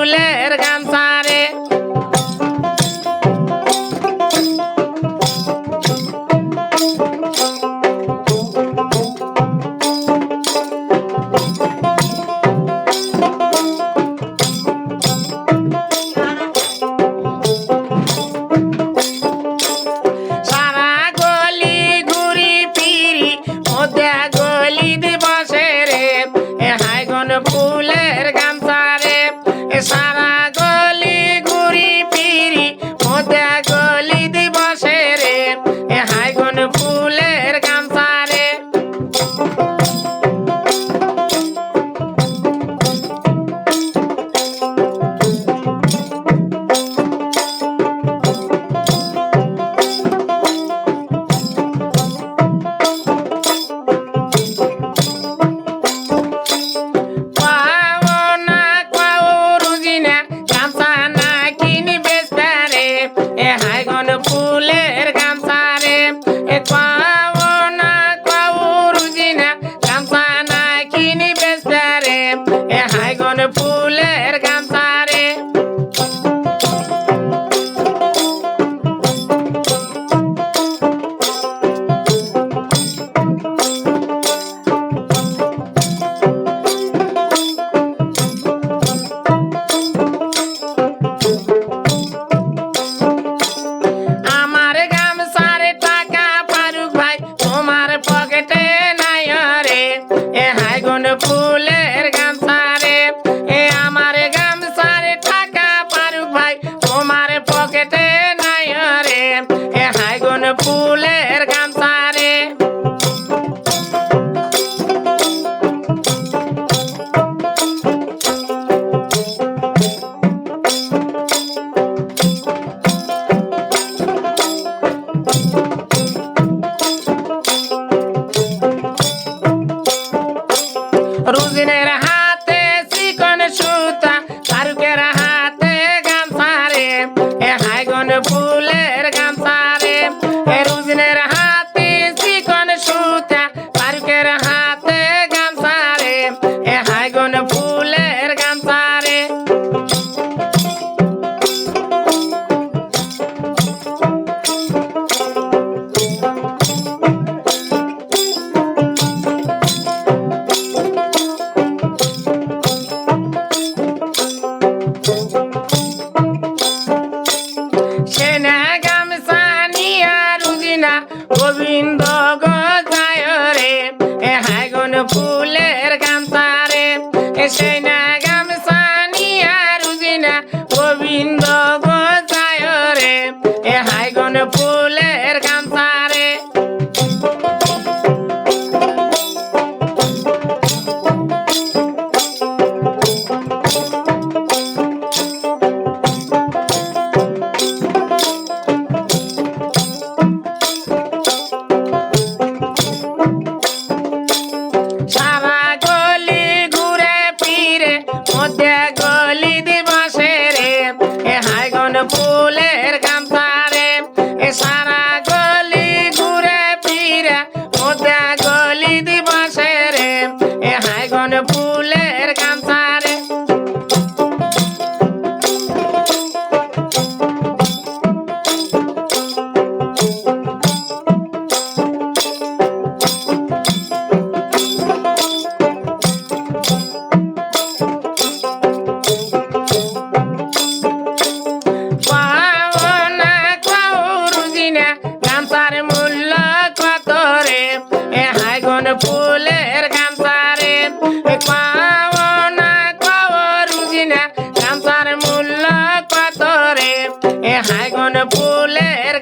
போல হাইগন ফুলের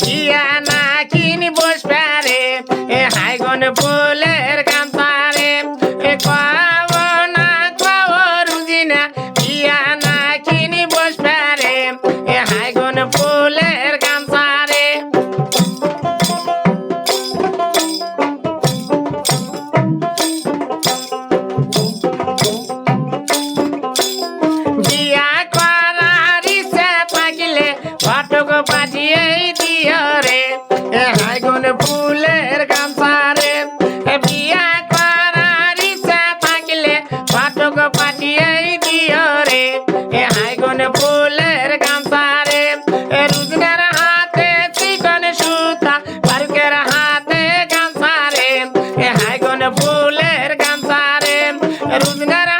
কিয়া না কিনি বসবে রে এ হাইগন বলে দিও রে। এ হাইগন ফুলের গামছা রে। এ রুজগার হাতে চিকন সুতা, পার্কের হাতে গামছা রে। এ হাইগন ফুলের গামছা রুজগার